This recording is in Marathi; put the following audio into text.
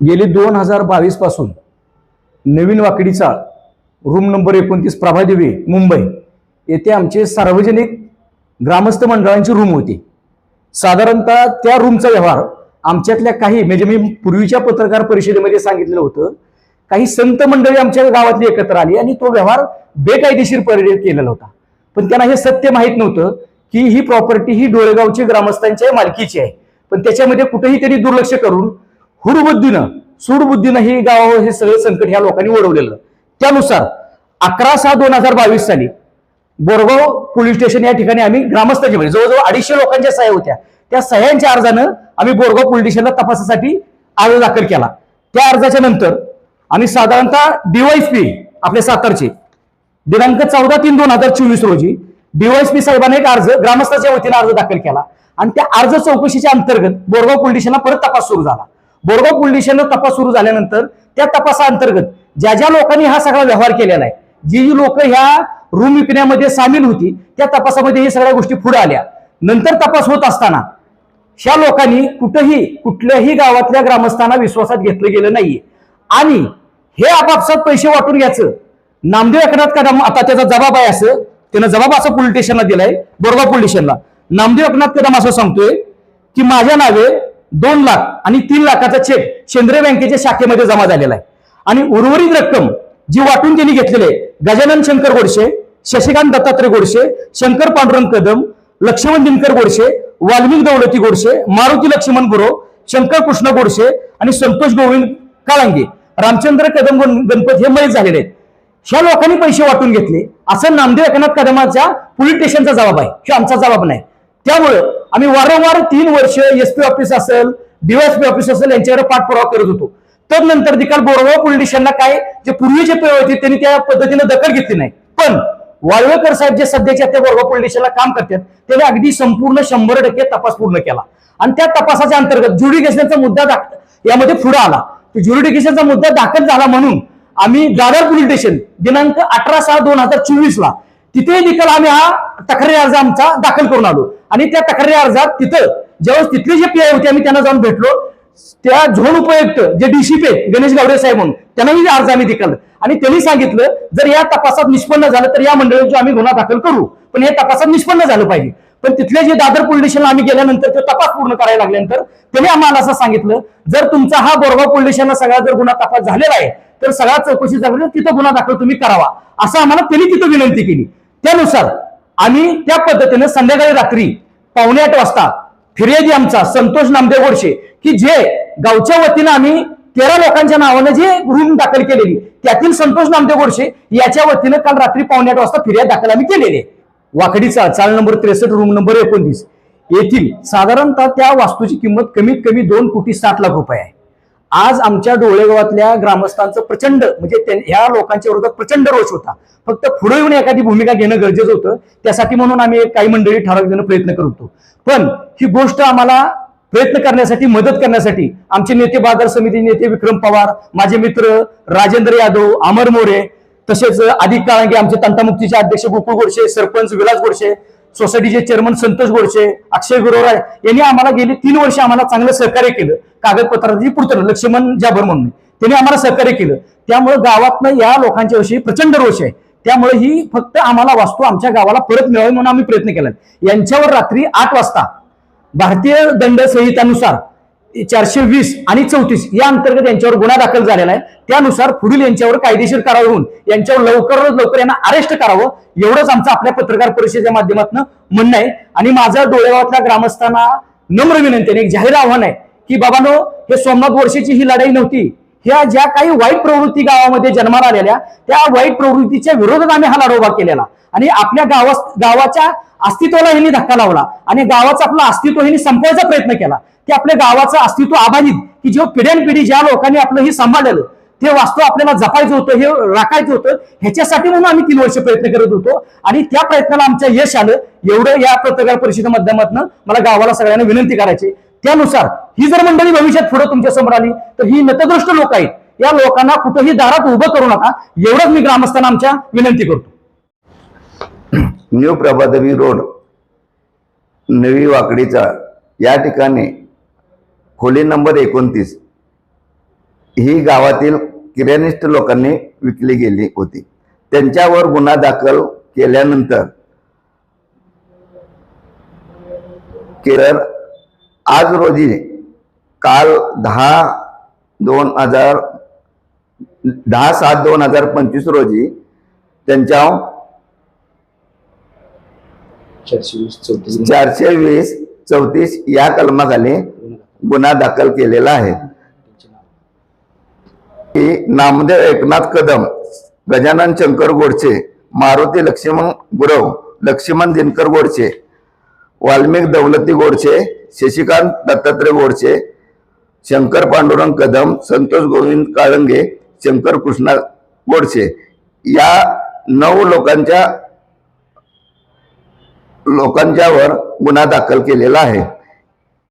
गेली दोन हजार बावीसपासून नवीन वाकडीचा रूम नंबर एकोणतीस प्रभादेवी मुंबई येथे आमचे सार्वजनिक ग्रामस्थ मंडळांची रूम होती. साधारणतः त्या रूमचा व्यवहार आमच्यातल्या काही म्हणजे मी पूर्वीच्या पत्रकार परिषदेमध्ये सांगितलेलं होतं काही संत मंडळी आमच्या गावातली एकत्र आली आणि तो व्यवहार बेकायदेशीर परिणाम केलेला होता. पण त्यांना हे सत्य माहीत नव्हतं की ही प्रॉपर्टी ही डोळेगावची ग्रामस्थांच्या मालकीची आहे. पण त्याच्यामध्ये कुठेही त्यांनी दुर्लक्ष करून हुरबुद्धीनं सूडबुद्धीनं ही गाव हे सगळं संकट ह्या लोकांनी ओढवलेलं. त्यानुसार अकरा सहा दोन हजार बावीस साली बोरगाव पोलीस स्टेशन या ठिकाणी आम्ही ग्रामस्थांच्या म्हणजे जवळजवळ अडीचशे लोकांच्या सह्या होत्या. त्या सह्यांच्या अर्जानं आम्ही बोरगाव पोलीस स्टेशनला तपासासाठी अर्ज दाखल केला. त्या अर्जाच्या नंतर आम्ही साधारणतः डीवायसपी आपल्या सातारचे दिनांक चौदा तीन दोन हजार चोवीस रोजी डीवायसपी साहेबांनी एक अर्ज ग्रामस्थाच्या वतीने अर्ज दाखल केला. आणि त्या अर्ज चौकशीच्या अंतर्गत बोरगाव पोलीस स्टेशनला परत तपास सुरू झाला. बोरगाव पोलीस स्टेशनला तपास सुरू झाल्यानंतर त्या तपासाअंतर्गत ज्या ज्या लोकांनी हा सगळा व्यवहार केलेला आहे जी जी लोक ह्या रूम विकण्यामध्ये सामील होती त्या तपासामध्ये हे सगळ्या गोष्टी पुढे आल्या. नंतर तपास होत असताना ह्या लोकांनी कुठंही कुठल्याही गावातल्या ग्रामस्थांना विश्वासात घेतलं गेलं नाहीये. आणि हे आपापसात पैसे वाटून घ्यायचं नामदेव एकनाथ कदम आता त्याचा जबाब आहे असं त्यानं जबाब असं पोलीस स्टेशनला दिलाय बोरगाव पोलीस स्टेशनला. नामदेव एकनाथ कदम असं सांगतोय की माझ्या नावे दोन लाख आणि तीन लाखाचा चेक शेंद्रे बँकेच्या शाखेमध्ये जमा झालेला आहे. आणि उर्वरित रक्कम जी वाटून त्यांनी घेतलेली आहे गजानन शंकर गोडसे शशिकांत दत्तात्रय गोडसे शंकर पांडुरंग कदम लक्ष्मण दिनकर गोडसे वाल्मिक दौलती गोडसे मारुती लक्ष्मण गुरो शंकर कृष्ण गोडसे आणि संतोष गोविंद काळंगे रामचंद्र कदम गण- गणपत हे मयत झालेले आहेत. ह्या लोकांनी पैसे वाटून घेतले. असं नामदेव एकनाथ कदमाच्या पोलीस स्टेशनचा जबाब आहे. हे आमचा जबाब नाही. त्यामुळं आम्ही वारंवार तीन वर्ष एसपी ऑफिस असेल डीवायसपी ऑफिस असेल यांच्यावर पाठपुरावा करत होतो. तर नंतर देखील बोरगाव पोलीस स्टेशनला काय जे पूर्वीचे पे होते त्यांनी त्या पद्धतीने दखल घेतली नाही. पण वाळवेकर साहेब जे सध्याच्या त्या बोरगाव पोलीस स्टेशनला काम करतात त्याने अगदी संपूर्ण शंभर टक्के तपास पूर्ण केला. आणि त्या तपासाच्या अंतर्गत ज्युडिकेशनचा मुद्दा दाख- यामध्ये पुढे आला. ज्युडिकेशनचा मुद्दा दाखल झाला म्हणून आम्ही दादर पोलीस स्टेशन दिनांक अठरा सहा दोन हजार चोवीस ला तिथे देखील आम्ही हा तक्रारी अर्ज आमचा दाखल करून आलो. आणि त्या तक्रारी अर्जात तिथं ज्यावेळेस तिथले जे पीआय होते आम्ही त्यांना जाऊन भेटलो. त्या झोन उपयुक्त जे डीसीपी गणेश गावडे साहेब म्हणून त्यांनाही अर्ज आम्ही दिला आणि त्यांनी सांगितलं जर या तपासात निष्पन्न झालं तर या मंडळाची आम्ही गुन्हा दाखल करू. पण हे तपासात निष्पन्न झालं पाहिजे. पण तिथले जे दादर पोलीस स्टेशनला आम्ही गेल्यानंतर तो तपास पूर्ण करायला लागल्यानंतर त्यांनी आम्हाला असं सांगितलं जर तुमचा हा बोरगाव पोलीस स्टेशनला सगळा जर गुन्हा तपास झालेला आहे तर सगळा चौकशी झाली तिथं गुन्हा दाखल तुम्ही करावा. असं आम्हाला त्यांनी तिथं विनंती केली. त्यानुसार आम्ही त्या पद्धतीनं संध्याकाळी रात्री पावणे आठ वाजता फिर्यादी आमचा संतोष नामदेव गोडशे की जे गावच्या वतीनं आम्ही तेरा लोकांच्या नावानं जे रूम दाखल केलेली त्यातील संतोष नामदेव गोडशे याच्या वतीनं काल रात्री पावणे आठ वाजता फिर्याद दाखल आम्ही केलेली आहे. वाकडीचा चाल नंबर त्रेसष्ट रूम नंबर एकोणतीस. येथील साधारणतः त्या वास्तूची किंमत कमीत कमी दोन कोटी साठ लाख रुपये आहे. आज आमच्या डोळेगावातल्या ग्रामस्थांचं प्रचंड म्हणजे ह्या लोकांच्या विरोधात प्रचंड रोष होता. फक्त पुढे येऊन एखादी भूमिका घेणं गरजेचं होतं. त्यासाठी म्हणून आम्ही काही मंडळी ठराविक देणं प्रयत्न करतो पण ही गोष्ट आम्हाला प्रयत्न करण्यासाठी मदत करण्यासाठी आमचे नेते बाजार समिती नेते विक्रम पवार माझे मित्र राजेंद्र यादव अमर मोरे तसेच अधिक काळांगे आमचे तंटामुक्तीचे अध्यक्ष गोकुळ गोडशे सरपंच विलास गोडशे सोसायटीचे चेअरमन संतोष गोडसे अक्षय गुरवराय यांनी आम्हाला गेली तीन वर्ष आम्हाला चांगलं सहकार्य केलं. कागदपत्राची पूर्तता लक्ष्मण जाबर म्हणून. त्यांनी आम्हाला सहकार्य केलं. त्यामुळे गावातनं या लोकांच्या विषयी प्रचंड रोष आहे. त्यामुळे ही फक्त आम्हाला वास्तू आमच्या गावाला परत मिळावी म्हणून आम्ही प्रयत्न केला यांच्यावर रात्री आठ वाजता भारतीय दंड संहितानुसार चारशे वीस आणि चौतीस या अंतर्गत यांच्यावर गुन्हा दाखल झालेला आहे. त्यानुसार पुढील यांच्यावर कायदेशीर कारवाई होऊन यांच्यावर लवकरच लवकर यांना अरेस्ट करावं एवढंच आमचं आपल्या पत्रकार परिषदेच्या माध्यमातून म्हणणं आहे. आणि माझा डोळेगावातल्या ग्रामस्थांना नम्र विनंती एक जाहीर आव्हान आहे की बाबानो हे सोमनाथ वर्षीची ही लढाई नव्हती. ह्या ज्या काही वाईट प्रवृत्ती गावामध्ये जन्माला आलेल्या त्या वाईट प्रवृत्तीच्या विरोधात आम्ही हा लढा उभा केलेला. आणि आपल्या गावा गावाच्या अस्तित्वाला ह्यांनी धक्का लावला. आणि गावाचं आपलं अस्तित्व ह्यांनी संपवायचा प्रयत्न केला. की आपल्या गावाचं अस्तित्व अबाधित. की जो पिढ्यानपिढी ज्या लोकांनी आपलं हे सांभाळलेलं ते वास्तव आपल्याला जपायचं होतं हे राखायचं होतं ह्याच्यासाठी म्हणून आम्ही तीन वर्ष प्रयत्न करत होतो. आणि त्या प्रयत्नाला आमचं यश आलं. एवढं या पत्रकार परिषदे माध्यमातून मला गावाला सगळ्यांना विनंती करायची. त्यानुसार ही जर मंडळी भविष्यात पुढे तुमच्यासमोर आली तर ही नतदृष्ट लोक आहेत. या लोकांना कुठेही दारात उभं करू नका. एवढंच मी ग्रामस्थांना आमच्या विनंती करतो. न्यू प्रभादेवी रोड नवी वाकडीचा या ठिकाणी खोली नंबर एकोणतीस ही गावातील किराणिष्ठ लोकांनी विकली गेली होती. त्यांच्यावर गुन्हा दाखल केल्यानंतर केरळ आज रोजी काल दहा दोन हजार दहा सात दोन हजार पंचवीस रोजी त्यांच्या चारशे वीस चौतीस या कलमाखाली गुन्हा दाखल केलेला आहे. नामदेव एकनाथ कदम गजानन शंकर गोडचे मारुती लक्ष्मण गुरव लक्ष्मण दिनकर गोडचे वाल्मिक दौलती गोडचे शशिकांत दत्तात्रय गोडचे शंकर पांडुरंग कदम संतोष गोविंद काळंगे शंकर कृष्णा गोडसे या नऊ लोकांच्या लोकांच्यावर गुन्हा दाखल केलेला आहे.